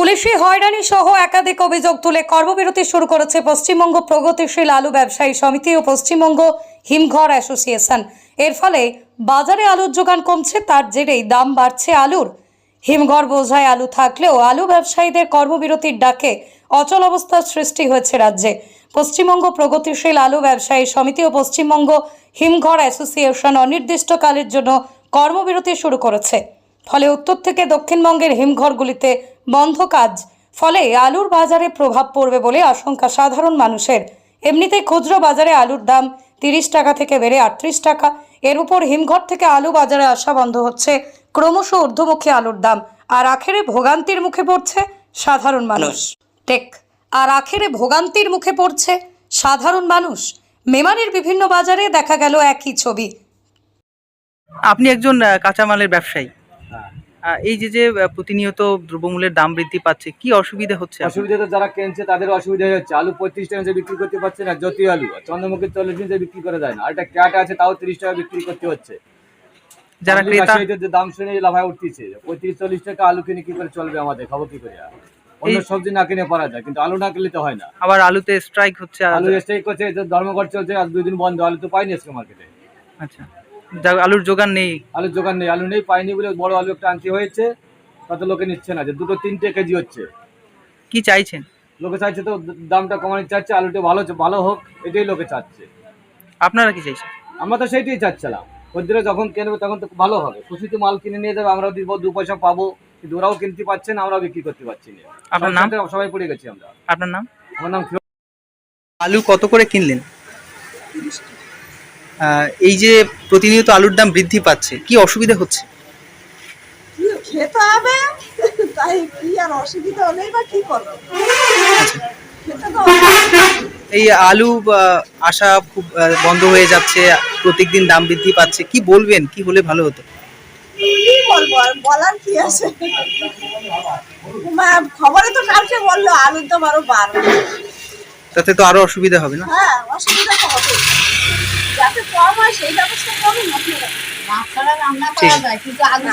পুলিশি হয়রানি সহ একাধিক অভিযোগ তুলে কর্মবিরতি শুরু করেছে পশ্চিমবঙ্গ প্রগতিশীল আলু ব্যবসায়ী সমিতি ও পশ্চিমবঙ্গ হিমঘর অ্যাসোসিয়েশন। এর ফলে বাজারে আলুর যোগান কমছে, তার জেরেই দাম বাড়ছে আলুর। হিমঘর বোঝায় আলু থাকলেও আলু ব্যবসায়ীদের কর্মবিরতির ডাকে অচল অবস্থার সৃষ্টি হয়েছে রাজ্যে। পশ্চিমবঙ্গ প্রগতিশীল আলু ব্যবসায়ী সমিতি ও পশ্চিমবঙ্গ হিমঘর অ্যাসোসিয়েশন অনির্দিষ্টকালের জন্য কর্মবিরতি শুরু করেছে। ফলে উত্তর থেকে দক্ষিণবঙ্গের হিমঘরগুলিতে বন্ধ কাজ। ফলে আলুর বাজারে প্রভাব পড়বে বলে আশঙ্কা সাধারণ মানুষের। এমনিতেই খুচরো বাজারে আলুর দাম তিরিশ টাকা থেকে বেড়ে আটত্রিশ টাকা। এর উপর হিমঘর থেকে আলু বাজারে আসা বন্ধ হচ্ছে। ক্রমশ ঊর্ধ্বমুখী আলুর দাম। আর আখেরে ভোগান্তির মুখে পড়ছে সাধারণ মানুষ। টেক। আর আখেরে ভোগান্তির মুখে পড়ছে সাধারণ মানুষ। মেমারির বিভিন্ন বাজারে দেখা গেল একই ছবি। আপনি একজন কাঁচামালের ব্যবসায়ী। এই যে যে প্রতিনিয়ত দ্রব্যমূল্যের দাম বৃদ্ধি পাচ্ছে কি অসুবিধা হচ্ছে আপনার? অসুবিধা তো যারা কিনছে তাদের অসুবিধা হচ্ছে। আলু পঁয়ত্রিশ টাকা বিক্রি করতে পারছে না জ্যোতি আলু। চন্দ্রমুখী চল্লিশ নিচে বিক্রি করা যায় না। আর একটা ক্যাট আছে তাও তিরিশ টাকা বিক্রি করতে হচ্ছে। যারা ক্রেতা দাম শুনে লাফায় উঠতেছে। পঁয়ত্রিশ চল্লিশ টাকা আলু কিনে কি করে চলবে আমাদের? খাব কি করে অন্য সবজি না কিনে পারা যায় কিন্তু আলু না কিনলে তো হয় না। আবার আলুতে স্ট্রাইক হচ্ছে আলু স্টেক করছে ধর্মঘট চলছে আর দুই দিন বন্ধ আলু তো পাইনি আজকে মার্কেটে আচ্ছা। আলুর যোগান নেই। আলুর দোকান নেই আলু নেই পাইনি বলে বড় আলু একটা আনতে হয়েছে কত লোকে নিচ্ছে না যে দুটো তিনটে কেজি হচ্ছে। কি চাইছেন? লোকে চাইছে তো দামটা কমানো চাচ্ছে আলুটা ভালো ভালো হোক এটাই লোকে চাচ্ছে। আপনারা কি চাইছেন? আমরা তো সেইটাই চাচ্ছিলাম। খদ্দেরা যখন কিনবে তখন তো ভালো হবে। খুশিতে মাল কিনে নিয়ে যাবে আমরাও দিব দু পয়সা পাবো কিন্তু ওরাও কিনতে পারছে না আমরাও বিক্রি করতে পারছি না। আপনার নাম? সবাই পড়ে গেছি আমরা। আপনার নাম? আমার নাম আলু কত করে কিনলেন? এই যে প্রতিনিয়ত আলুর দাম বৃদ্ধি পাচ্ছে কি অসুবিধা হচ্ছে? খেতে হবে তাই কি আর অসুবিধা হলেই বা কি করব? এই আলু আসা খুব বন্ধ হয়ে যাচ্ছে প্রত্যেকদিন দাম বৃদ্ধি পাচ্ছে কি বলবেন কি হলে ভালো হতো? কি বলব আর বলার কি আছে? খবরে তো কালকে বলল আলুর দাম আরও বাড়বে। তাতে তো আরও অসুবিধা হবে না? হ্যাঁ অসুবিধা তো হবে কম হয় সেই ব্যবস্থা করুন আপনারা। ছাড়া রান্না করা যায় কিন্তু আলু